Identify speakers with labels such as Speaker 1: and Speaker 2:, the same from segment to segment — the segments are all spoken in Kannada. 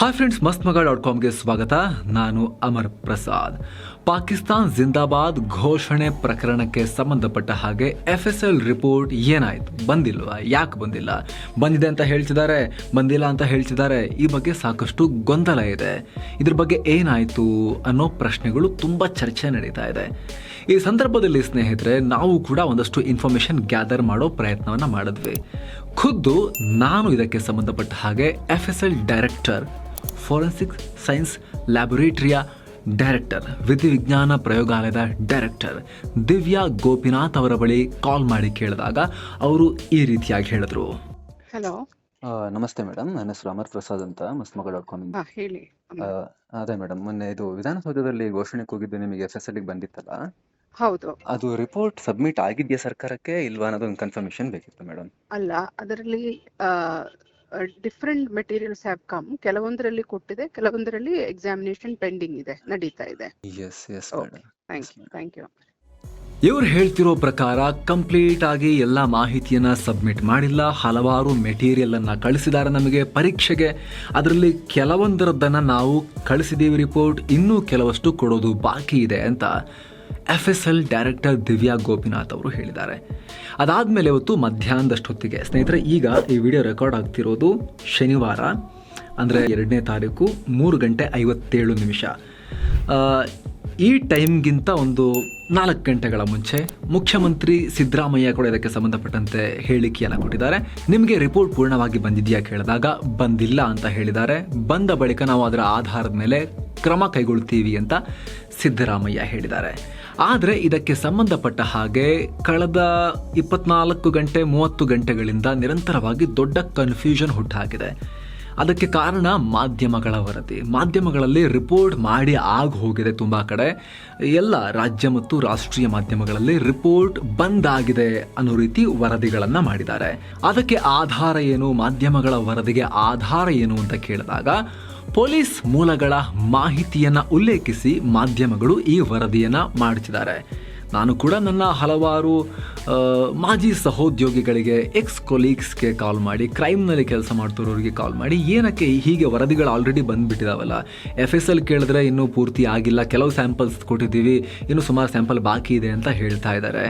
Speaker 1: ಹಾಯ್ ಫ್ರೆಂಡ್ಸ್ ಮಸ್ತ್ ಮಗ ಡಾಟ್ ಕಾಮ್ಗೆ ಸ್ವಾಗತ. ನಾನು ಅಮರ್ ಪ್ರಸಾದ್. ಪಾಕಿಸ್ತಾನ್ ಜಿಂದಾಬಾದ್ ಘೋಷಣೆ ಪ್ರಕರಣಕ್ಕೆ ಸಂಬಂಧಪಟ್ಟ ಹಾಗೆ ಎಫ್ ಎಸ್ ಎಲ್ ರಿಪೋರ್ಟ್ ಏನಾಯ್ತು? ಬಂದಿಲ್ವಾ? ಯಾಕೆ ಬಂದಿಲ್ಲ? ಬಂದಿದೆ ಅಂತ ಹೇಳ್ತಿದ್ದಾರೆ, ಬಂದಿಲ್ಲ ಅಂತ ಹೇಳ್ತಿದ್ದಾರೆ. ಈ ಬಗ್ಗೆ ಸಾಕಷ್ಟು ಗೊಂದಲ ಇದೆ. ಇದ್ರ ಬಗ್ಗೆ ಏನಾಯ್ತು ಅನ್ನೋ ಪ್ರಶ್ನೆಗಳು ತುಂಬ ಚರ್ಚೆ ನಡೀತಾ ಇದೆ. ಈ ಸಂದರ್ಭದಲ್ಲಿ ಸ್ನೇಹಿತರೆ, ನಾವು ಕೂಡ ಒಂದಷ್ಟು ಇನ್ಫಾರ್ಮೇಶನ್ ಗ್ಯಾದರ್ ಮಾಡೋ ಪ್ರಯತ್ನವನ್ನ ಮಾಡಿದ್ವಿ. ಖುದ್ದು ನಾನು ಇದಕ್ಕೆ ಸಂಬಂಧಪಟ್ಟ ಹಾಗೆ F S L director forensic science ಲ್ಯಾಬೊರೇಟರಿಯ director ವಿಧಿ ವಿಜ್ಞಾನ ಪ್ರಯೋಗಾಲಯದ ಡೈರೆಕ್ಟರ್ ದಿವ್ಯಾ ಗೋಪಿನಾಥ್ ಅವರ ಬಳಿ ಕಾಲ್ ಮಾಡಿ ಕೇಳಿದಾಗ ಅವರು ಈ ರೀತಿಯಾಗಿ ಹೇಳಿದ್ರು.
Speaker 2: ಹಲೋ
Speaker 3: ನಮಸ್ತೆ ಮೇಡಮ್ ನನ್ನ ಹೆಸರು ಅಮರ್ ಪ್ರಸಾದ್ ಅಂತ ಮಸ್ಮಗ ಡಾಟ್ ಕಾಮ್
Speaker 2: ಹೇಳಿ.
Speaker 3: ಅದೇ ಮೇಡಮ್ ಮೊನ್ನೆ ಇದು ವಿಧಾನಸೌಧದಲ್ಲಿ ಘೋಷಣೆ ಕೂಗಿದ್ದು ನಿಮಗೆ ಎಫ್ ಎಸ್ ಎಲ್ ಬಂದಿತ್ತಲ್ಲ?
Speaker 2: ಹೌದು.
Speaker 3: ಅದು ರಿಪೋರ್ಟ್ ಸಬ್ಮಿಟ್ ಆಗಿದೆಯಾ ಸರ್ಕಾರಕ್ಕೆ ಇಲ್ವಾ ಅನ್ನೋದೊಂದು ಕನ್ಫರ್ಮೇಶನ್ ಬೇಕಿತ್ತು ಮೇಡಮ್
Speaker 2: ಅಲ್ಲ ಅದರಲ್ಲಿ ಡಿಫ್ರೆಂಟ್ ಮೆಟೀರಿಯಲ್ಸ್ ಹ್ಯಾವ್ ಕಮ್ ಕೆಲವೊಂದರಲ್ಲಿ ಕೊಟ್ಟಿದೆ ಕೆಲವೊಂದರಲ್ಲಿ ಎಕ್ಸಾಮಿನೇಷನ್ ಪೆಂಡಿಂಗ್ ಇದೆ ನಡೀತಾ ಇದೆ. ಥ್ಯಾಂಕ್ ಯು ಥ್ಯಾಂಕ್ ಯು
Speaker 1: ಇವ್ರು ಹೇಳ್ತಿರೋ ಪ್ರಕಾರ ಕಂಪ್ಲೀಟ್ ಆಗಿ ಎಲ್ಲ ಮಾಹಿತಿಯನ್ನ ಸಬ್ಮಿಟ್ ಮಾಡಿಲ್ಲ. ಹಲವಾರು ಮೆಟೀರಿಯಲ್ ಅನ್ನ ಕಳಿಸಿದ್ದಾರೆ ನಮಗೆ ಪರೀಕ್ಷೆಗೆ. ಅದರಲ್ಲಿ ಕೆಲವೊಂದರದ್ದನ್ನ ನಾವು ಕಳಿಸಿದ್ದೀವಿ ರಿಪೋರ್ಟ್ ಇನ್ನೂ ಕೆಲವಷ್ಟು ಕೊಡೋದು ಬಾಕಿ ಇದೆ ಅಂತ F S L director Divya Gopinath ಅವರು ಹೇಳಿದ್ದಾರೆ. ಅದಾದಮೇಲೆ ಇವತ್ತು ಮಧ್ಯಾಹ್ನದಷ್ಟೊತ್ತಿಗೆ, ಸ್ನೇಹಿತರೆ, ಈಗ ಈ ವಿಡಿಯೋ ರೆಕಾರ್ಡ್ ಆಗ್ತಿರೋದು ಶನಿವಾರ, ಅಂದರೆ ಎರಡನೇ ತಾರೀಕು, ಮೂರು ಗಂಟೆ ಐವತ್ತೇಳು ನಿಮಿಷ. ಈ ಟೈಮ್ಗಿಂತ ಒಂದು ನಾಲ್ಕು ಗಂಟೆಗಳ ಮುಂಚೆ ಮುಖ್ಯಮಂತ್ರಿ ಸಿದ್ದರಾಮಯ್ಯ ಕೂಡ ಇದಕ್ಕೆ ಸಂಬಂಧಪಟ್ಟಂತೆ ಹೇಳಿಕೆಯನ್ನು ಕೊಟ್ಟಿದ್ದಾರೆ. ನಿಮಗೆ ರಿಪೋರ್ಟ್ ಪೂರ್ಣವಾಗಿ ಬಂದಿದೆಯಾ ಕೇಳಿದಾಗ, ಬಂದಿಲ್ಲ ಅಂತ ಹೇಳಿದ್ದಾರೆ. ಬಂದ ಬಳಿಕ ನಾವು ಅದರ ಆಧಾರದ ಮೇಲೆ ಕ್ರಮ ಕೈಗೊಳ್ತೀವಿ ಅಂತ ಸಿದ್ದರಾಮಯ್ಯ ಹೇಳಿದ್ದಾರೆ. ಆದರೆ ಇದಕ್ಕೆ ಸಂಬಂಧಪಟ್ಟ ಹಾಗೆ ಕಳೆದ ಇಪ್ಪತ್ನಾಲ್ಕು ಗಂಟೆ ಮೂವತ್ತು ಗಂಟೆಗಳಿಂದ ನಿರಂತರವಾಗಿ ದೊಡ್ಡ ಕನ್ಫ್ಯೂಷನ್ ಹುಟ್ಟಾಗಿದೆ. ಅದಕ್ಕೆ ಕಾರಣ ಮಾಧ್ಯಮಗಳ ವರದಿ. ಮಾಧ್ಯಮಗಳಲ್ಲಿ ರಿಪೋರ್ಟ್ ಮಾಡಿ ಆಗ ಹೋಗಿದೆ ತುಂಬ ಕಡೆ. ಎಲ್ಲ ರಾಜ್ಯ ಮತ್ತು ರಾಷ್ಟ್ರೀಯ ಮಾಧ್ಯಮಗಳಲ್ಲಿ ರಿಪೋರ್ಟ್ ಬಂದಾಗಿದೆ ಅನ್ನೋ ರೀತಿ ವರದಿಗಳನ್ನು ಮಾಡಿದ್ದಾರೆ. ಅದಕ್ಕೆ ಆಧಾರ ಏನು? ಮಾಧ್ಯಮಗಳ ವರದಿಗೆ ಆಧಾರ ಏನು ಅಂತ ಕೇಳಿದಾಗ ಪೊಲೀಸ್ ಮೂಲಗಳ ಮಾಹಿತಿಯನ್ನು ಉಲ್ಲೇಖಿಸಿ ಮಾಧ್ಯಮಗಳು ಈ ವರದಿಯನ್ನು ಮಾಡುತ್ತಿದ್ದಾರೆ ನಾನು ಕೂಡ ನನ್ನ ಹಲವಾರು ಮಾಜಿ ಸಹೋದ್ಯೋಗಿಗಳಿಗೆ ಎಕ್ಸ್ ಕೊಲೀಗ್ಸ್ಗೆ ಕಾಲ್ ಮಾಡಿ ಕ್ರೈಮ್ನಲ್ಲಿ ಕೆಲಸ ಮಾಡ್ತಿರೋರಿಗೆ ಕಾಲ್ ಮಾಡಿ, ಏನಕ್ಕೆ ಹೀಗೆ ವರದಿಗಳು ಆಲ್ರೆಡಿ ಬಂದುಬಿಟ್ಟಿದಾವಲ್ಲ? ಎಫ್ ಎಸ್ ಎಲ್ ಕೇಳಿದ್ರೆ ಇನ್ನೂ ಪೂರ್ತಿ ಆಗಿಲ್ಲ, ಕೆಲವು ಸ್ಯಾಂಪಲ್ಸ್ ಕೊಟ್ಟಿದ್ದೀವಿ, ಇನ್ನು ಸುಮಾರು ಸ್ಯಾಂಪಲ್ ಬಾಕಿ ಇದೆ ಅಂತ ಹೇಳ್ತಾ ಇದ್ದಾರೆ.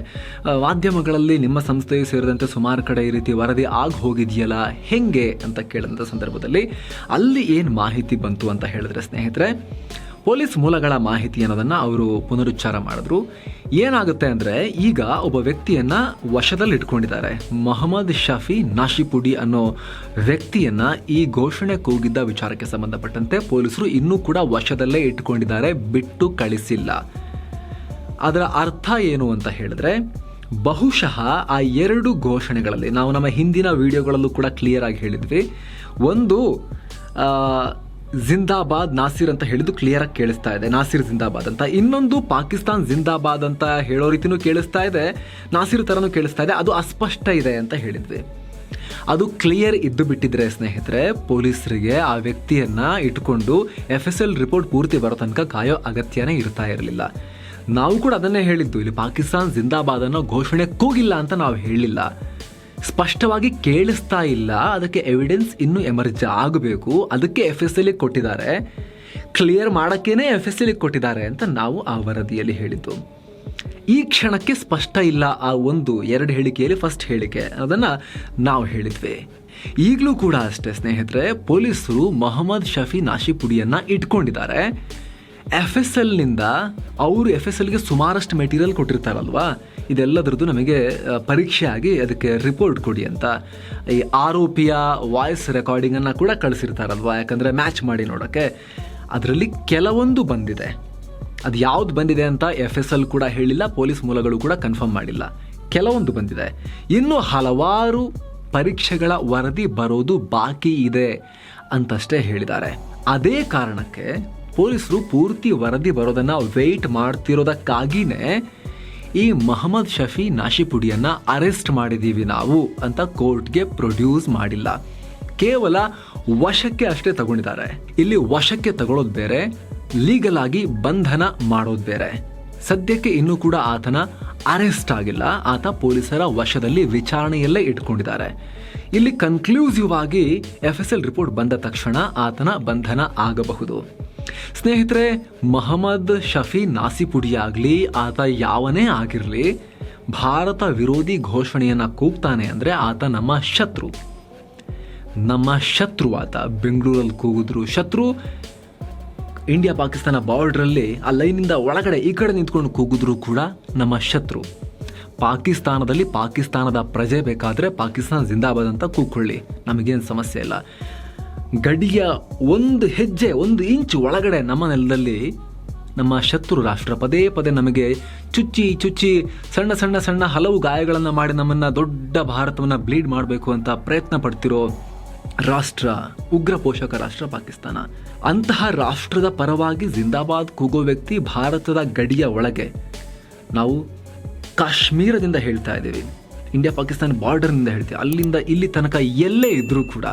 Speaker 1: ಮಾಧ್ಯಮಗಳಲ್ಲಿ ನಿಮ್ಮ ಸಂಸ್ಥೆಯು ಸೇರಿದಂತೆ ಸುಮಾರು ಕಡೆ ಈ ರೀತಿ ವರದಿ ಆಗಿ ಹೋಗಿದೆಯಲ್ಲ ಹೆಂಗೆ ಅಂತ ಕೇಳಿದಂಥ ಸಂದರ್ಭದಲ್ಲಿ ಅಲ್ಲಿ ಏನು ಮಾಹಿತಿ ಬಂತು ಅಂತ ಹೇಳಿದ್ರೆ ಸ್ನೇಹಿತರೆ ಪೊಲೀಸ್ ಮೂಲಗಳ ಮಾಹಿತಿ ಅನ್ನೋದನ್ನ ಅವರು ಪುನರುಚ್ಚಾರ ಮಾಡಿದ್ರು. ಏನಾಗುತ್ತೆ ಅಂದ್ರೆ, ಈಗ ಒಬ್ಬ ವ್ಯಕ್ತಿಯನ್ನ ವಶದಲ್ಲಿ ಇಟ್ಕೊಂಡಿದ್ದಾರೆ ಮೊಹಮ್ಮದ್ ಶಫಿ ನಾಶಿಪುಡಿ ಅನ್ನೋ ವ್ಯಕ್ತಿಯನ್ನ ಈ ಘೋಷಣೆ ಕೂಗಿದ್ದ ವಿಚಾರಕ್ಕೆ ಸಂಬಂಧಪಟ್ಟಂತೆ ಪೊಲೀಸರು ಇನ್ನೂ ಕೂಡ ವಶದಲ್ಲೇ ಇಟ್ಕೊಂಡಿದ್ದಾರೆ, ಬಿಟ್ಟು ಕಳಿಸಿಲ್ಲ. ಅದರ ಅರ್ಥ ಏನು ಅಂತ ಹೇಳಿದ್ರೆ, ಬಹುಶಃ ಆ ಎರಡು ಘೋಷಣೆಗಳಲ್ಲಿ, ನಾವು ನಮ್ಮ ಹಿಂದಿನ ವಿಡಿಯೋಗಳಲ್ಲೂ ಕೂಡ ಕ್ಲಿಯರ್ ಆಗಿ ಹೇಳಿದ್ವಿ. ಒಂದು ಜಿಂದಾಬಾದ್ ನಾಸಿರ್ ಅಂತ ಹೇಳಿದ್ದು ಕ್ಲಿಯರ್ ಆಗಿ ಕೇಳಿಸ್ತಾ ಇದೆ. ನಾಸಿರ್ ಜಿಂದಾಬಾದ್ ಅಂತ. ಇನ್ನೊಂದು ಪಾಕಿಸ್ತಾನ್ ಜಿಂದಾಬಾದ್ ಅಂತ ಹೇಳೋ ರೀತಿನೂ ಕೇಳಿಸ್ತಾ ಇದೆ. ನಾಸಿರ್ ಥರನೂ ಕೇಳಿಸ್ತಾ ಇದೆ. ಅದು ಅಸ್ಪಷ್ಟ ಇದೆ ಅಂತ ಹೇಳಿದ್ವಿ. ಅದು ಕ್ಲಿಯರ್ ಇದ್ದು ಬಿಟ್ಟಿದ್ರೆ ಸ್ನೇಹಿತರೆ, ಪೊಲೀಸರಿಗೆ ಆ ವ್ಯಕ್ತಿಯನ್ನ ಇಟ್ಕೊಂಡು ಎಫ್ ಎಸ್ ಎಲ್ ರಿಪೋರ್ಟ್ ಪೂರ್ತಿ ಬರೋ ತನಕ ಕಾಯೋ ಅಗತ್ಯನೇ ಇರ್ತಾ ಇರಲಿಲ್ಲ. ನಾವು ಕೂಡ ಅದನ್ನೇ ಹೇಳಿದ್ದು. ಇಲ್ಲಿ ಪಾಕಿಸ್ತಾನ್ ಜಿಂದಾಬಾದ್ ಅನ್ನೋ ಘೋಷಣೆ ಕೂಗಿಲ್ಲ ಅಂತ ನಾವು ಹೇಳಿಲ್ಲ. ಸ್ಪಷ್ಟವಾಗಿ ಕೇಳಿಸ್ತಾ ಇಲ್ಲ. ಅದಕ್ಕೆ ಎವಿಡೆನ್ಸ್ ಇನ್ನೂ ಎಮರ್ಜ್ ಆಗಬೇಕು. ಅದಕ್ಕೆ ಎಫ್ ಎಸ್ ಎಲ್ ಕೊಟ್ಟಿದ್ದಾರೆ. ಕ್ಲಿಯರ್ ಮಾಡೋಕ್ಕೇನೆ ಎಫ್ ಎಸ್ ಎಲ್ ಕೊಟ್ಟಿದ್ದಾರೆ ಅಂತ ನಾವು ಆ ವರದಿಯಲ್ಲಿ ಹೇಳಿದ್ದು. ಈ ಕ್ಷಣಕ್ಕೆ ಸ್ಪಷ್ಟ ಇಲ್ಲ ಆ ಒಂದು, ಎರಡು ಹೇಳಿಕೆಯಲ್ಲಿ ಫಸ್ಟ್ ಹೇಳಿಕೆ. ಅದನ್ನು ನಾವು ಹೇಳಿದ್ವಿ. ಈಗಲೂ ಕೂಡ ಅಷ್ಟೇ ಸ್ನೇಹಿತರೆ, ಪೊಲೀಸರು ಮೊಹಮ್ಮದ್ ಶಫಿ ನಾಶಿಪುಡಿಯನ್ನು ಇಟ್ಕೊಂಡಿದ್ದಾರೆ. ಎಫ್ ಎಸ್ ಎಲ್ನಿಂದ ಅವರು ಎಫ್ ಎಸ್ ಎಲ್ಗೆ ಸುಮಾರಷ್ಟು ಮೆಟೀರಿಯಲ್ ಕೊಟ್ಟಿರ್ತಾರಲ್ವಾ? ಇದೆಲ್ಲದರದ್ದು ನಮಗೆ ಪರೀಕ್ಷೆ ಆಗಿ ಅದಕ್ಕೆ ರಿಪೋರ್ಟ್ ಕೊಡಿ ಅಂತ. ಈ ಆರೋಪಿಯ ವಾಯ್ಸ್ ರೆಕಾರ್ಡಿಂಗನ್ನು ಕೂಡ ಕಳಿಸಿರ್ತಾರಲ್ವಾ? ಯಾಕಂದರೆ ಮ್ಯಾಚ್ ಮಾಡಿ ನೋಡೋಕ್ಕೆ ಅದರಲ್ಲಿ ಕೆಲವೊಂದು ಬಂದಿದೆ. ಅದು ಯಾವ್ದು ಬಂದಿದೆ ಅಂತ ಎಫ್ ಎಸ್ ಎಲ್ ಕೂಡ ಹೇಳಿಲ್ಲ, ಪೊಲೀಸ್ ಮೂಲಗಳು ಕೂಡ ಕನ್ಫರ್ಮ್ ಮಾಡಿಲ್ಲ. ಕೆಲವೊಂದು ಬಂದಿದೆ. ಇನ್ನು ಹಲವಾರು ಪರೀಕ್ಷೆಗಳ ವರದಿ ಬರೋದು ಬಾಕಿ ಇದೆ ಅಂತಷ್ಟೇ ಹೇಳಿದ್ದಾರೆ. ಅದೇ ಕಾರಣಕ್ಕೆ ಪೊಲೀಸರು ಪೂರ್ತಿ ವರದಿ ಬರೋದನ್ನು ವೆಯ್ಟ್ ಮಾಡ್ತಿರೋದಕ್ಕಾಗಿನೇ ಈ ಮೊಹಮ್ಮದ್ ಶಫಿ ನಾಶಿಪುಡಿಯನ್ನ ಅರೆಸ್ಟ್ ಮಾಡಿದ್ದೀವಿ ನಾವು ಅಂತ ಕೋರ್ಟ್ಗೆ ಪ್ರೊಡ್ಯೂಸ್ ಮಾಡಿಲ್ಲ. ಕೇವಲ ವಶಕ್ಕೆ ಅಷ್ಟೇ ತಗೊಂಡಿದ್ದಾರೆ. ಇಲ್ಲಿ ವಶಕ್ಕೆ ತಗೊಳ್ಳೋದು ಬೇರೆ ಲೀಗಲ್ ಆಗಿ ಬಂಧನ ಮಾಡೋದು ಬೇರೆ. ಸದ್ಯಕ್ಕೆ ಇನ್ನೂ ಕೂಡ ಆತನ ಅರೆಸ್ಟ್ ಆಗಿಲ್ಲ. ಆತ ಪೊಲೀಸರ ವಶದಲ್ಲಿ ವಿಚಾರಣೆಯಲ್ಲೇ ಇಟ್ಕೊಂಡಿದ್ದಾರೆ. ಇಲ್ಲಿ ಕನ್ಕ್ಲೂಸಿವ್ ಆಗಿ ಎಫ್ ಎಸ್ ಎಲ್ ರಿಪೋರ್ಟ್ ಬಂದ ತಕ್ಷಣ ಆತನ ಬಂಧನ ಆಗಬಹುದು. ಸ್ನೇಹಿತರೆ, ಮೊಹಮ್ಮದ್ ಶಫಿ ನಾಸಿಪುಡಿ ಆಗಲಿ ಆತ ಯಾವನೇ ಆಗಿರಲಿ, ಭಾರತ ವಿರೋಧಿ ಘೋಷಣೆಯನ್ನು ಕೂಗ್ತಾನೆ ಅಂದರೆ ಆತ ನಮ್ಮ ಶತ್ರು. ನಮ್ಮ ಶತ್ರು ಆತ. ಬೆಂಗಳೂರಲ್ಲಿ ಕೂಗಿದ್ರು ಶತ್ರು, ಇಂಡಿಯಾ ಪಾಕಿಸ್ತಾನ ಬಾರ್ಡ್ರಲ್ಲಿ, ಆ ಲೈನಿಂದ ಒಳಗಡೆ ಈ ಕಡೆ ನಿಂತ್ಕೊಂಡು ಕೂಗಿದ್ರು ಕೂಡ ನಮ್ಮ ಶತ್ರು. ಪಾಕಿಸ್ತಾನದಲ್ಲಿ ಪಾಕಿಸ್ತಾನದ ಪ್ರಜೆ ಬೇಕಾದರೆ ಪಾಕಿಸ್ತಾನ ಜಿಂದಾಬಾದ್ ಅಂತ ಕೂಗ್ಕೊಳ್ಳಿ ನಮಗೇನು ಸಮಸ್ಯೆ ಇಲ್ಲ. ಗಡಿಯ ಒಂದು ಹೆಜ್ಜೆ, ಒಂದು ಇಂಚು ಒಳಗಡೆ ನಮ್ಮ ನೆಲದಲ್ಲಿ ನಮ್ಮ ಶತ್ರು ರಾಷ್ಟ್ರ ಪದೇ ಪದೇ ನಮಗೆ ಚುಚ್ಚಿ ಚುಚ್ಚಿ, ಸಣ್ಣ ಸಣ್ಣ ಸಣ್ಣ ಹಲವು ಗಾಯಗಳನ್ನು ಮಾಡಿ ನಮ್ಮನ್ನು ದೊಡ್ಡ ಭಾರತವನ್ನು ಬ್ಲೀಡ್ ಮಾಡಬೇಕು ಅಂತ ಪ್ರಯತ್ನ ಪಡ್ತಿರೋ ರಾಷ್ಟ್ರ, ಉಗ್ರ ಪೋಷಕ ರಾಷ್ಟ್ರ ಪಾಕಿಸ್ತಾನ. ಅಂತಹ ರಾಷ್ಟ್ರದ ಪರವಾಗಿ ಜಿಂದಾಬಾದ್ ಕೂಗೋ ವ್ಯಕ್ತಿ ಭಾರತದ ಗಡಿಯ ಒಳಗೆ. ನಾವು ಕಾಶ್ಮೀರದಿಂದ ಹೇಳ್ತಾ ಇದ್ದೀವಿ. ಇಂಡಿಯಾ ಪಾಕಿಸ್ತಾನ ಬಾರ್ಡರ್ನಿಂದ ಹೇಳ್ತೀವಿ. ಅಲ್ಲಿಂದ ಇಲ್ಲಿ ತನಕ ಎಲ್ಲೇ ಇದ್ದರೂ ಕೂಡ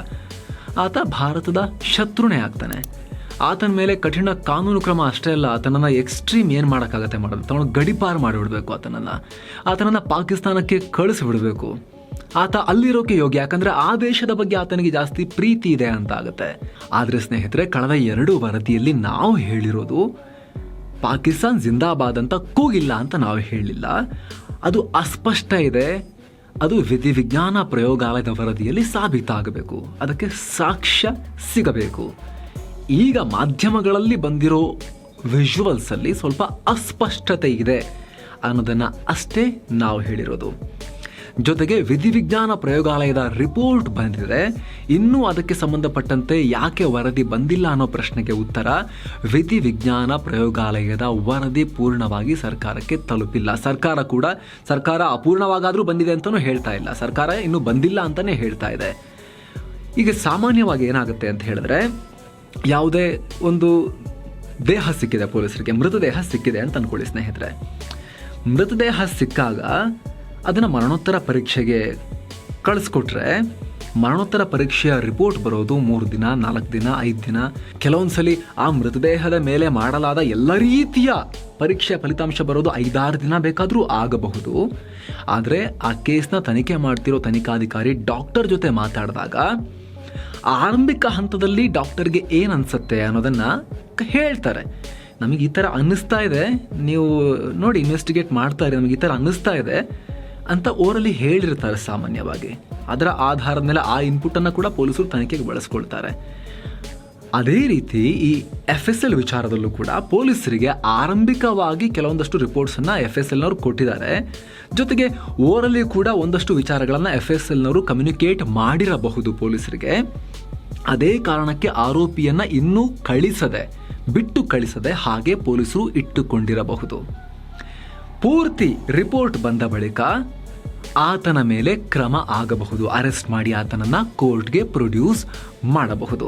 Speaker 1: ಆತ ಭಾರತದ ಶತ್ರುನೇ ಆಗ್ತಾನೆ. ಆತನ ಮೇಲೆ ಕಠಿಣ ಕಾನೂನು ಕ್ರಮ ಅಷ್ಟೇ ಅಲ್ಲ, ಆತನನ್ನು ಎಕ್ಸ್ಟ್ರೀಮ್ ಏನು ಮಾಡೋಕ್ಕಾಗತ್ತೆ ಮಾಡೋದು? ತಗೊಂಡು ಗಡಿಪಾರು ಮಾಡಿಬಿಡ್ಬೇಕು ಆತನನ್ನು. ಆತನನ್ನು ಪಾಕಿಸ್ತಾನಕ್ಕೆ ಕಳಿಸಿಬಿಡಬೇಕು. ಆತ ಅಲ್ಲಿರೋಕೆ ಯೋಗ್ಯ, ಯಾಕಂದರೆ ಆ ದೇಶದ ಬಗ್ಗೆ ಆತನಿಗೆ ಜಾಸ್ತಿ ಪ್ರೀತಿ ಇದೆ ಅಂತ ಆಗುತ್ತೆ. ಆದರೆ ಸ್ನೇಹಿತರೆ, ಕಳೆದ ಎರಡು ವರದಿಯಲ್ಲಿ ನಾವು ಹೇಳಿರೋದು, ಪಾಕಿಸ್ತಾನ್ ಜಿಂದಾಬಾದ್ ಅಂತ ಕೂಗಿಲ್ಲ ಅಂತ ನಾವು ಹೇಳಿಲ್ಲ. ಅದು ಅಸ್ಪಷ್ಟ ಇದೆ. ಅದು ವಿಧಿ ವಿಜ್ಞಾನ ಪ್ರಯೋಗಾಲಯದ ವರದಿಯಲ್ಲಿ ಸಾಬೀತಾಗಬೇಕು. ಅದಕ್ಕೆ ಸಾಕ್ಷ್ಯ ಸಿಗಬೇಕು. ಈಗ ಮಾಧ್ಯಮಗಳಲ್ಲಿ ಬಂದಿರೋ ವಿಜುವಲ್ಸಲ್ಲಿ ಸ್ವಲ್ಪ ಅಸ್ಪಷ್ಟತೆ ಇದೆ ಅನ್ನೋದನ್ನು ಅಷ್ಟೇ ನಾವು ಹೇಳಿರೋದು. ಜೊತೆಗೆ ವಿಧಿವಿಜ್ಞಾನ ಪ್ರಯೋಗಾಲಯದ ರಿಪೋರ್ಟ್ ಬಂದಿದೆ. ಇನ್ನೂ ಅದಕ್ಕೆ ಸಂಬಂಧಪಟ್ಟಂತೆ ಯಾಕೆ ವರದಿ ಬಂದಿಲ್ಲ ಅನ್ನೋ ಪ್ರಶ್ನೆಗೆ ಉತ್ತರ, ವಿಧಿವಿಜ್ಞಾನ ಪ್ರಯೋಗಾಲಯದ ವರದಿ ಪೂರ್ಣವಾಗಿ ಸರ್ಕಾರಕ್ಕೆ ತಲುಪಿಲ್ಲ. ಸರ್ಕಾರ ಕೂಡ, ಸರ್ಕಾರ ಅಪೂರ್ಣವಾಗಾದರೂ ಬಂದಿದೆ ಅಂತಲೂ ಹೇಳ್ತಾ ಇಲ್ಲ. ಸರ್ಕಾರ ಇನ್ನೂ ಬಂದಿಲ್ಲ ಅಂತಲೇ ಹೇಳ್ತಾ ಇದೆ. ಈಗ ಸಾಮಾನ್ಯವಾಗಿ ಏನಾಗುತ್ತೆ ಅಂತ ಹೇಳಿದ್ರೆ, ಯಾವುದೇ ಒಂದು ದೇಹ ಸಿಕ್ಕಿದೆ ಪೊಲೀಸರಿಗೆ, ಮೃತದೇಹ ಸಿಕ್ಕಿದೆ ಅಂತ ಅಂದ್ಕೊಳ್ಳಿ ಸ್ನೇಹಿತರೆ. ಮೃತದೇಹ ಸಿಕ್ಕಾಗ ಅದನ್ನು ಮರಣೋತ್ತರ ಪರೀಕ್ಷೆಗೆ ಕಳಿಸ್ಕೊಟ್ರೆ ಮರಣೋತ್ತರ ಪರೀಕ್ಷೆಯ ರಿಪೋರ್ಟ್ ಬರೋದು ಮೂರು ದಿನ, ನಾಲ್ಕು ದಿನ, ಐದು ದಿನ. ಕೆಲವೊಂದ್ಸಲಿ ಆ ಮೃತದೇಹದ ಮೇಲೆ ಮಾಡಲಾದ ಎಲ್ಲ ರೀತಿಯ ಪರೀಕ್ಷೆಯ ಫಲಿತಾಂಶ ಬರೋದು ಐದಾರು ದಿನ ಬೇಕಾದರೂ ಆಗಬಹುದು. ಆದರೆ ಆ ಕೇಸ್ನ ತನಿಖೆ ಮಾಡ್ತಿರೋ ತನಿಖಾಧಿಕಾರಿ ಡಾಕ್ಟರ್ ಜೊತೆ ಮಾತಾಡಿದಾಗ ಆರಂಭಿಕ ಹಂತದಲ್ಲಿ ಡಾಕ್ಟರ್ಗೆ ಏನು ಅನಿಸುತ್ತೆ ಅನ್ನೋದನ್ನು ಹೇಳ್ತಾರೆ. ನಮಗೆ ಈ ಥರ ಅನ್ನಿಸ್ತಾ ಇದೆ. ನೀವು ನೋಡಿ ಇನ್ವೆಸ್ಟಿಗೇಟ್ ಮಾಡ್ತಾ ಇರಿ. ನಮಗೆ ಈ ಥರ ಅನ್ನಿಸ್ತಾ ಇದೆ. ಅಂತ ಓರಲ್ಲಿ ಹೇಳಿರ್ತಾರೆ ಸಾಮಾನ್ಯವಾಗಿ. ಅದರ ಆಧಾರದ ಮೇಲೆ ಆ ಇನ್ಪುಟನ್ನು ಕೂಡ ಪೊಲೀಸರು ತನಿಖೆಗೆ ಬಳಸ್ಕೊಳ್ತಾರೆ. ಅದೇ ರೀತಿ ಈ ಎಫ್ ಎಸ್ ಎಲ್ ವಿಚಾರದಲ್ಲೂ ಕೂಡ ಪೊಲೀಸರಿಗೆ ಆರಂಭಿಕವಾಗಿ ಕೆಲವೊಂದಷ್ಟು ರಿಪೋರ್ಟ್ಸನ್ನು ಎಫ್ ಎಸ್ ಎಲ್ನವರು ಕೊಟ್ಟಿದ್ದಾರೆ. ಜೊತೆಗೆ ಓರಲ್ಲಿ ಕೂಡ ಒಂದಷ್ಟು ವಿಚಾರಗಳನ್ನು ಎಫ್ ಎಸ್ ಎಲ್ನವರು ಕಮ್ಯುನಿಕೇಟ್ ಮಾಡಿರಬಹುದು ಪೊಲೀಸರಿಗೆ. ಅದೇ ಕಾರಣಕ್ಕೆ ಆರೋಪಿಯನ್ನು ಇನ್ನೂ ಕಳಿಸದೆ, ಬಿಟ್ಟು ಕಳಿಸದೆ ಹಾಗೆ ಪೊಲೀಸರು ಇಟ್ಟುಕೊಂಡಿರಬಹುದು. ಪೂರ್ತಿ ರಿಪೋರ್ಟ್ ಬಂದ ಬಳಿಕ ಆತನ ಮೇಲೆ ಕ್ರಮ ಆಗಬಹುದು. ಅರೆಸ್ಟ್ ಮಾಡಿ ಆತನನ್ನು ಕೋರ್ಟ್ಗೆ ಪ್ರೊಡ್ಯೂಸ್ ಮಾಡಬಹುದು.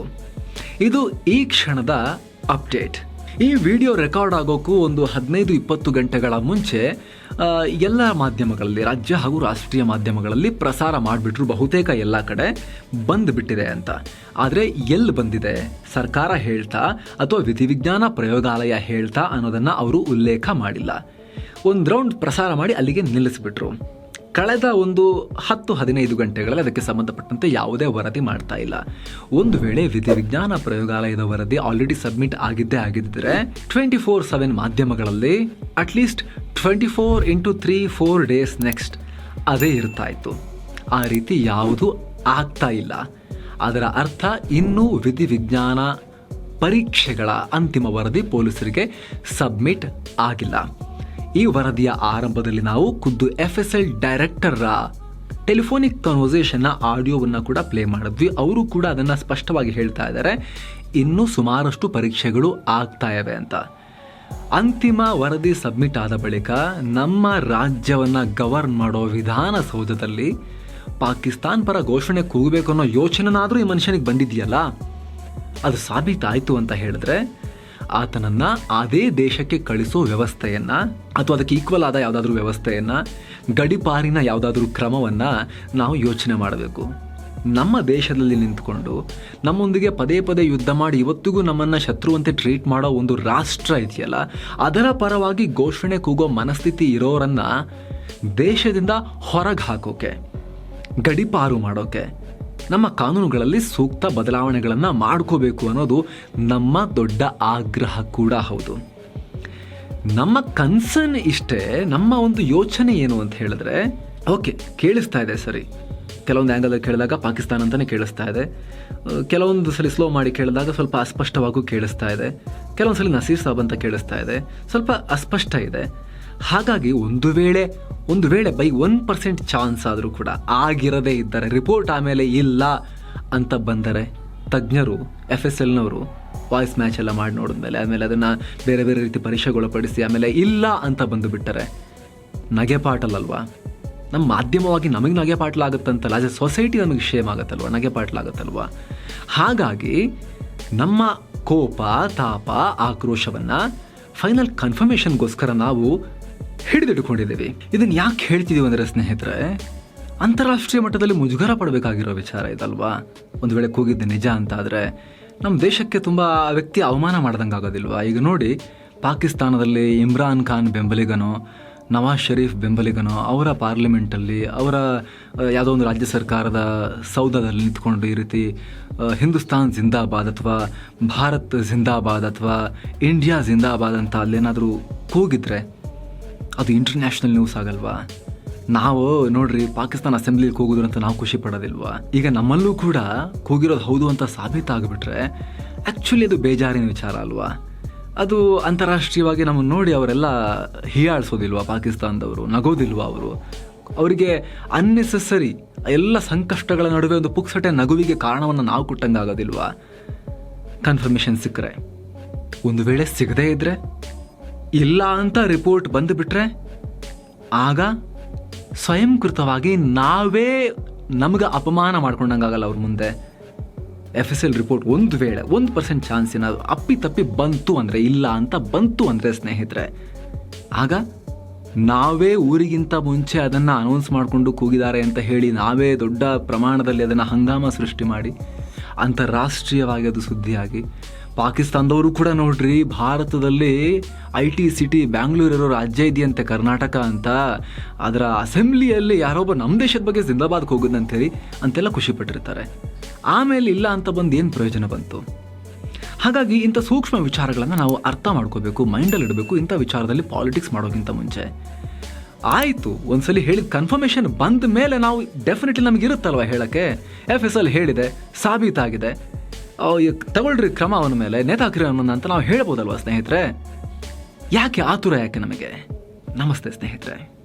Speaker 1: ಇದು ಈ ಕ್ಷಣದ ಅಪ್ಡೇಟ್. ಈ ವಿಡಿಯೋ ರೆಕಾರ್ಡ್ ಆಗೋಕ್ಕೂ ಒಂದು ಹದಿನೈದು ಇಪ್ಪತ್ತು ಗಂಟೆಗಳ ಮುಂಚೆ ಎಲ್ಲ ಮಾಧ್ಯಮಗಳಲ್ಲಿ, ರಾಜ್ಯ ಹಾಗೂ ರಾಷ್ಟ್ರೀಯ ಮಾಧ್ಯಮಗಳಲ್ಲಿ ಪ್ರಸಾರ ಮಾಡಿಬಿಟ್ರು ಬಹುತೇಕ ಎಲ್ಲ ಕಡೆ ಬಂದುಬಿಟ್ಟಿದೆ ಅಂತ. ಆದರೆ ಎಲ್ಲಿ ಬಂದಿದೆ? ಸರ್ಕಾರ ಹೇಳ್ತಾ ಅಥವಾ ವಿಧಿವಿಜ್ಞಾನ ಪ್ರಯೋಗಾಲಯ ಹೇಳ್ತಾ ಅನ್ನೋದನ್ನು ಅವರು ಉಲ್ಲೇಖ ಮಾಡಿಲ್ಲ. ಒಂದು ರೌಂಡ್ ಪ್ರಸಾರ ಮಾಡಿ ಅಲ್ಲಿಗೆ ನಿಲ್ಲಿಸಿಬಿಟ್ರು. ಕಳೆದ ಒಂದು ಹತ್ತು ಹದಿನೈದು ಗಂಟೆಗಳಲ್ಲಿ ಅದಕ್ಕೆ ಸಂಬಂಧಪಟ್ಟಂತೆ ಯಾವುದೇ ವರದಿ ಮಾಡ್ತಾ ಇಲ್ಲ. ಒಂದು ವೇಳೆ ವಿಧಿ ವಿಜ್ಞಾನ ಪ್ರಯೋಗಾಲಯದ ವರದಿ ಆಲ್ರೆಡಿ ಸಬ್ಮಿಟ್ ಆಗಿದ್ದೇ ಆಗಿದ್ದರೆ ಟ್ವೆಂಟಿ ಫೋರ್ ಸೆವೆನ್ ಮಾಧ್ಯಮಗಳಲ್ಲಿ at least twenty four into three four days next ಅದೇ ಇರ್ತಾ ಇತ್ತು ಆ ರೀತಿ ಯಾವುದೂ ಆಗ್ತಾ ಇಲ್ಲ. ಅದರ ಅರ್ಥ ಇನ್ನೂ ವಿಧಿ ವಿಜ್ಞಾನ ಪರೀಕ್ಷೆಗಳ ಅಂತಿಮ ವರದಿ ಪೊಲೀಸರಿಗೆ ಸಬ್ಮಿಟ್ ಆಗಿಲ್ಲ. ಈ ವರದಿಯ ಆರಂಭದಲ್ಲಿ ನಾವು ಖುದ್ದು ಎಫ್ ಎಸ್ ಎಲ್ ಡೈರೆಕ್ಟರ್ರ ಟೆಲಿಫೋನಿಕ್ ಕನ್ವರ್ಸೇಷನ್ನ ಆಡಿಯೋವನ್ನು ಕೂಡ ಪ್ಲೇ ಮಾಡಿದ್ವಿ. ಅವರು ಕೂಡ ಅದನ್ನು ಸ್ಪಷ್ಟವಾಗಿ ಹೇಳ್ತಾ ಇದ್ದಾರೆ. ಇನ್ನೂ ಸುಮಾರಷ್ಟು ಪರೀಕ್ಷೆಗಳು ಆಗ್ತಾ ಇವೆ ಅಂತ. ಅಂತಿಮ ವರದಿ ಸಬ್ಮಿಟ್ ಆದ ಬಳಿಕ ನಮ್ಮ ರಾಜ್ಯವನ್ನು ಗವರ್ನ್ ಮಾಡೋ ವಿಧಾನಸೌಧದಲ್ಲಿ ಪಾಕಿಸ್ತಾನ್ ಪರ ಘೋಷಣೆ ಕೂಗಬೇಕು ಅನ್ನೋ ಯೋಚನೆನಾದರೂ ಈ ಮನುಷ್ಯನಿಗೆ ಬಂದಿದೆಯಲ್ಲ? ಅದು ಸಾಬೀತಾಯಿತು ಅಂತ ಹೇಳಿದ್ರೆ ಆತನನ್ನ ಅದೇ ದೇಶಕ್ಕೆ ಕಳಿಸೋ ವ್ಯವಸ್ಥೆಯನ್ನ ಅಥವಾ ಅದಕ್ಕೆ ಈಕ್ವಲ್ ಆದ ಯಾವುದಾದ್ರೂ ವ್ಯವಸ್ಥೆಯನ್ನ, ಗಡಿಪಾರಿನ ಯಾವುದಾದ್ರೂ ಕ್ರಮವನ್ನ ನಾವು ಯೋಚನೆ ಮಾಡಬೇಕು. ನಮ್ಮ ದೇಶದಲ್ಲಿ ನಿಂತ್ಕೊಂಡು ನಮ್ಮೊಂದಿಗೆ ಪದೇ ಪದೇ ಯುದ್ಧ ಮಾಡಿ ಇವತ್ತಿಗೂ ನಮ್ಮನ್ನು ಶತ್ರುವಂತೆ ಟ್ರೀಟ್ ಮಾಡೋ ಒಂದು ರಾಷ್ಟ್ರ ಇದೆಯಲ್ಲ, ಅದರ ಪರವಾಗಿ ಘೋಷಣೆ ಕೂಗೋ ಮನಸ್ಥಿತಿ ಇರೋರನ್ನ ದೇಶದಿಂದ ಹೊರಗೆ ಹಾಕೋಕೆ, ಗಡಿಪಾರು ಮಾಡೋಕೆ ನಮ್ಮ ಕಾನೂನುಗಳಲ್ಲಿ ಸೂಕ್ತ ಬದಲಾವಣೆಗಳನ್ನು ಮಾಡ್ಕೋಬೇಕು ಅನ್ನೋದು ನಮ್ಮ ದೊಡ್ಡ ಆಗ್ರಹ ಕೂಡ ಹೌದು. ನಮ್ಮ ಕನ್ಸರ್ನ್ ಇಷ್ಟೇ, ನಮ್ಮ ಒಂದು ಯೋಚನೆ ಏನು ಅಂತ ಹೇಳಿದ್ರೆ, ಓಕೆ, ಕೇಳಿಸ್ತಾ ಇದೆ ಸರಿ. ಕೆಲವೊಂದು ಆ್ಯಂಗಲ್ ಕೇಳಿದಾಗ ಪಾಕಿಸ್ತಾನ ಅಂತಲೇ ಕೇಳಿಸ್ತಾ ಇದೆ. ಕೆಲವೊಂದು ಸಲ ಸ್ಲೋ ಮಾಡಿ ಕೇಳಿದಾಗ ಸ್ವಲ್ಪ ಅಸ್ಪಷ್ಟವಾಗೂ ಕೇಳಿಸ್ತಾ ಇದೆ. ಕೆಲವೊಂದು ಸಲ ನಸೀರ್ ಸಾಬ್ ಅಂತ ಕೇಳಿಸ್ತಾ ಇದೆ. ಸ್ವಲ್ಪ ಅಸ್ಪಷ್ಟ ಇದೆ. ಹಾಗಾಗಿ ಒಂದು ವೇಳೆ ಒಂದು ವೇಳೆ ಬೈ ಒನ್ ಪರ್ಸೆಂಟ್ ಚಾನ್ಸ್ ಆದರೂ ಕೂಡ ಆಗಿರದೇ ಇದ್ದರೆ ರಿಪೋರ್ಟ್ ಆಮೇಲೆ ಇಲ್ಲ ಅಂತ ಬಂದರೆ ತಜ್ಞರು ಎಫ್ ಎಸ್ ಎಲ್ನವರು ವಾಯ್ಸ್ ಮ್ಯಾಚ್ ಎಲ್ಲ ಮಾಡಿ ನೋಡಿದ್ಮೇಲೆ ಆಮೇಲೆ ಅದನ್ನು ಬೇರೆ ಬೇರೆ ರೀತಿ ಪರೀಕ್ಷೆಗೊಳಪಡಿಸಿ ಆಮೇಲೆ ಇಲ್ಲ ಅಂತ ಬಂದು ಬಿಟ್ಟರೆ ನಗೆಪಾಟಲಲ್ವಾ ನಮ್ಮ ಮಾಧ್ಯಮವಾಗಿ ನಮಗೆ ನಗೆಪಾಟ್ಲಾಗುತ್ತಂತಲ್ಲ ಆಸ್ ಎ ಸೊಸೈಟಿ ನಮಗೆ ಶೇಮ್ ಆಗುತ್ತಲ್ವ? ನಗೆಪಾಟ್ಲಾಗುತ್ತಲ್ವ ಹಾಗಾಗಿ ನಮ್ಮ ಕೋಪ, ತಾಪ, ಆಕ್ರೋಶವನ್ನು ಫೈನಲ್ ಕನ್ಫರ್ಮೇಷನ್ಗೋಸ್ಕರ ನಾವು ಹಿಡಿದಿಟ್ಕೊಂಡಿದ್ದೀವಿ ಇದನ್ನು ಯಾಕೆ ಹೇಳ್ತಿದ್ದೀವಿ ಅಂದರೆ ಸ್ನೇಹಿತರೆ, ಅಂತಾರಾಷ್ಟ್ರೀಯ ಮಟ್ಟದಲ್ಲಿ ಮುಜುಗರ ಪಡಬೇಕಾಗಿರೋ ವಿಚಾರ ಇದಲ್ವಾ? ಒಂದು ವೇಳೆ ಕೂಗಿದ್ದು ನಿಜ ಅಂತ ಆದರೆ ನಮ್ಮ ದೇಶಕ್ಕೆ ತುಂಬ ವ್ಯಕ್ತಿ ಅವಮಾನ ಮಾಡ್ದಂಗೆ ಆಗೋದಿಲ್ವಾ? ಈಗ ನೋಡಿ, ಪಾಕಿಸ್ತಾನದಲ್ಲಿ ಇಮ್ರಾನ್ ಖಾನ್ ಬೆಂಬಲಿಗನೋ, ನವಾಜ್ ಶರೀಫ್ ಬೆಂಬಲಿಗನೋ, ಅವರ ಪಾರ್ಲಿಮೆಂಟಲ್ಲಿ, ಅವರ ಯಾವುದೋ ಒಂದು ರಾಜ್ಯ ಸರ್ಕಾರದ ಸೌಧದಲ್ಲಿ ನಿಂತ್ಕೊಂಡು ಈ ರೀತಿ ಹಿಂದೂಸ್ತಾನ್ ಜಿಂದಾಬಾದ್ ಅಥವಾ ಭಾರತ್ ಜಿಂದಾಬಾದ್ ಅಥವಾ ಇಂಡಿಯಾ ಜಿಂದಾಬಾದ್ ಅಂತ ಅಲ್ಲೇನಾದರೂ ಕೂಗಿದ್ರೆ ಅದು ಇಂಟರ್ನ್ಯಾಷನಲ್ ನ್ಯೂಸ್ ಆಗಲ್ವಾ? ನಾವು ನೋಡ್ರಿ ಪಾಕಿಸ್ತಾನ ಅಸೆಂಬ್ಲಿಗೆ ಕೂಗಿದ್ರು ಅಂತ ನಾವು ಖುಷಿ ಪಡೋದಿಲ್ವಾ? ಈಗ ನಮ್ಮಲ್ಲೂ ಕೂಡ ಕೂಗಿರೋದು ಹೌದು ಅಂತ ಸಾಬೀತಾಗ್ಬಿಟ್ರೆ ಆ್ಯಕ್ಚುಲಿ ಅದು ಬೇಜಾರಿನ ವಿಚಾರ ಅಲ್ವಾ? ಅದು ಅಂತಾರಾಷ್ಟ್ರೀಯವಾಗಿ ನಮ್ಮನ್ನು ನೋಡಿ ಅವರೆಲ್ಲ ಹೀಯಾಳಿಸೋದಿಲ್ವಾ ಪಾಕಿಸ್ತಾನದವರು, ನಗೋದಿಲ್ವಾ ಅವರು? ಅವರಿಗೆ ಅನ್ನೆಸೆಸರಿ ಎಲ್ಲ ಸಂಕಷ್ಟಗಳ ನಡುವೆ ಒಂದು ಪುಕ್ಸಟೆ ನಗುವಿಗೆ ಕಾರಣವನ್ನು ನಾವು ಕೊಟ್ಟಂಗೆ ಆಗೋದಿಲ್ವಾ ಕನ್ಫರ್ಮೇಷನ್ ಸಿಕ್ಕರೆ. ಒಂದು ವೇಳೆ ಸಿಗದೇ ಇದ್ರೆ ಇಲ್ಲ ಅಂತ ರಿಪೋರ್ಟ್ ಬಂದುಬಿಟ್ರೆ ಆಗ ಸ್ವಯಂಕೃತವಾಗಿ ನಾವೇ ನಮಗೆ ಅಪಮಾನ ಮಾಡ್ಕೊಂಡಂಗಾಗಲ್ಲ ಅವ್ರ ಮುಂದೆ. ಎಫ್ ಎಸ್ ಎಲ್ ರಿಪೋರ್ಟ್ ಒಂದು ವೇಳೆ ಒಂದು ಪರ್ಸೆಂಟ್ ಚಾನ್ಸ್ ಏನಾದ್ರು ಅಪ್ಪಿ ತಪ್ಪಿ ಬಂತು ಅಂದರೆ ಇಲ್ಲ ಅಂತ ಬಂತು ಅಂದರೆ ಸ್ನೇಹಿತರೆ, ಆಗ ನಾವೇ ಊರಿಗಿಂತ ಮುಂಚೆ ಅದನ್ನು ಅನೌನ್ಸ್ ಮಾಡಿಕೊಂಡು ಕೂಗಿದ್ದಾರೆ ಅಂತ ಹೇಳಿ ನಾವೇ ದೊಡ್ಡ ಪ್ರಮಾಣದಲ್ಲಿ ಅದನ್ನು ಹಂಗಾಮ ಸೃಷ್ಟಿ ಮಾಡಿ, ಅಂತಾರಾಷ್ಟ್ರೀಯವಾಗಿ ಅದು ಸುದ್ದಿಯಾಗಿ ಪಾಕಿಸ್ತಾನದವರು ಕೂಡ ನೋಡ್ರಿ, ಭಾರತದಲ್ಲಿ ಐ ಟಿ ಸಿಟಿ ಬ್ಯಾಂಗ್ಳೂರ್ ಇರೋ ರಾಜ್ಯ ಇದೆಯಂತೆ ಕರ್ನಾಟಕ ಅಂತ. ಅದರ ಅಸೆಂಬ್ಲಿಯಲ್ಲಿ ಯಾರೊಬ್ಬ ನಮ್ಮ ದೇಶದ ಬಗ್ಗೆ ಜಿಂದಾಬಾದ್ಗೆ ಹೋಗೋದಂತೇಳಿ ಅಂತೆಲ್ಲ ಖುಷಿ ಪಟ್ಟಿರ್ತಾರೆ. ಆಮೇಲೆ ಇಲ್ಲ ಅಂತ ಬಂದು ಏನು ಪ್ರಯೋಜನ ಬಂತು? ಹಾಗಾಗಿ ಇಂಥ ಸೂಕ್ಷ್ಮ ವಿಚಾರಗಳನ್ನು ನಾವು ಅರ್ಥ ಮಾಡ್ಕೋಬೇಕು, ಮೈಂಡಲ್ಲಿ ಇಡಬೇಕು, ಇಂಥ ವಿಚಾರದಲ್ಲಿ ಪಾಲಿಟಿಕ್ಸ್ ಮಾಡೋಕ್ಕಿಂತ ಮುಂಚೆ. ಆಯಿತು, ಒಂದ್ಸಲಿ ಹೇಳಿದ ಕನ್ಫರ್ಮೇಷನ್ ಬಂದ ಮೇಲೆ ನಾವು ಡೆಫಿನೆಟ್ಲಿ ನಮಗಿರುತ್ತಲ್ವ ಹೇಳಕ್ಕೆ? ಎಫ್ ಎಸ್ ಎಲ್ ಹೇಳಿದೆ, ಸಾಬೀತಾಗಿದೆ ತಗೊಳ್ರಿ ಕ್ರಮ ಅವನ ಮೇಲೆ ನೇತಾಕ್ರಿ ಅವನನ್ನ ಅಂತ ನಾವು ಹೇಳ್ಬೋದಲ್ವಾ ಸ್ನೇಹಿತರೆ? ಯಾಕೆ ಆತುರ ಯಾಕೆ ನಮಗೆ? ನಮಸ್ತೆ ಸ್ನೇಹಿತರೆ.